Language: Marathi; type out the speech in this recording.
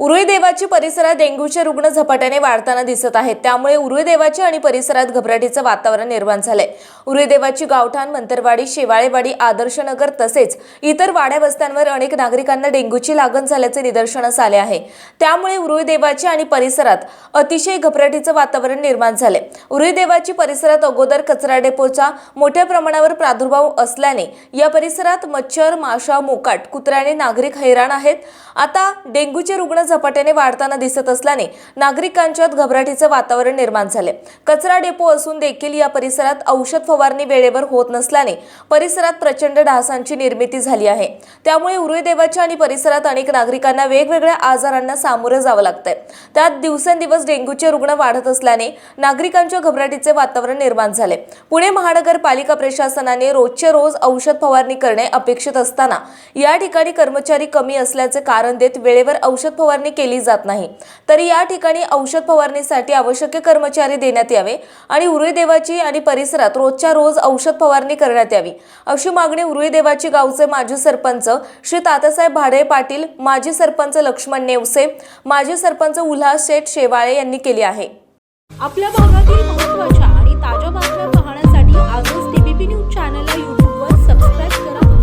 उरुळी देवाची परिसरात डेंग्यूचे रुग्ण झपाट्याने वाढताना दिसत आहेत. त्यामुळे उरुळी देवाची आणि परिसरात घबराटीचं वातावरण निर्माण झालंय. उरुळी देवाची गावठाण मंतरवाडी शेवाळेवाडी आदर्शनगर तसेच इतर वाड्या वस्त्यांवर अनेक नागरिकांना डेंग्यूची लागण झाल्याचे निदर्शनास आले आहे. त्यामुळे उरुळी देवाची आणि परिसरात अतिशय घबराटीचं वातावरण निर्माण झाले उरुळी देवाची परिसरात अगोदर कचरा डेपोचा मोठ्या प्रमाणावर प्रादुर्भाव असल्याने या परिसरात मच्छर माशा मोकाट कुत्र्याने नागरिक हैराण आहेत. आता डेंग्यूचे रुग्ण झपाट्याने वाढताना दिसत असल्याने नागरिकांच्यात घबराटीचं वातावरण निर्माण झाले. कचरा डेपो असून देखील या परिसरात औषध फवारणी वेळेवर होत नसल्याने परिसरात प्रचंड डासांची निर्मिती झाली आहे. त्यामुळे उरुळदेवाच्या आणि परिसरात अनेक नागरिकांना वेगवेगळ्या आजारांना सामोरं जावं लागतंय. त्यात दिवसेंदिवस डेंग्यूचे रुग्ण वाढत असल्याने नागरिकांच्या घबराटीचे वातावरण निर्माण झाले. पुणे महानगरपालिका प्रशासनाने रोजचे रोज औषध फवारणी करणे अपेक्षित असताना या ठिकाणी कर्मचारी कमी असल्याचे कारण देत वेळेवर औषध फवारणी केली जात नाही. तरी या ठिकाणी औषध फवारणीसाठी आवश्यक कर्मचारी देण्यात यावे आणि उरुळीदेवाची आणि परिसरात रोजच्या रोज औषध फवारणी करण्यात यावी. अशी मागणी उरुळीदेवाची गावचे माजी सरपंच श्री तातासाहेब भाडे पाटील माजी सरपंच लक्ष्मण नेवसे माजी सरपंच उल्हास शेठ शेवाळे यांनी केली आहे. आपल्या भागातील महत्त्वाच्या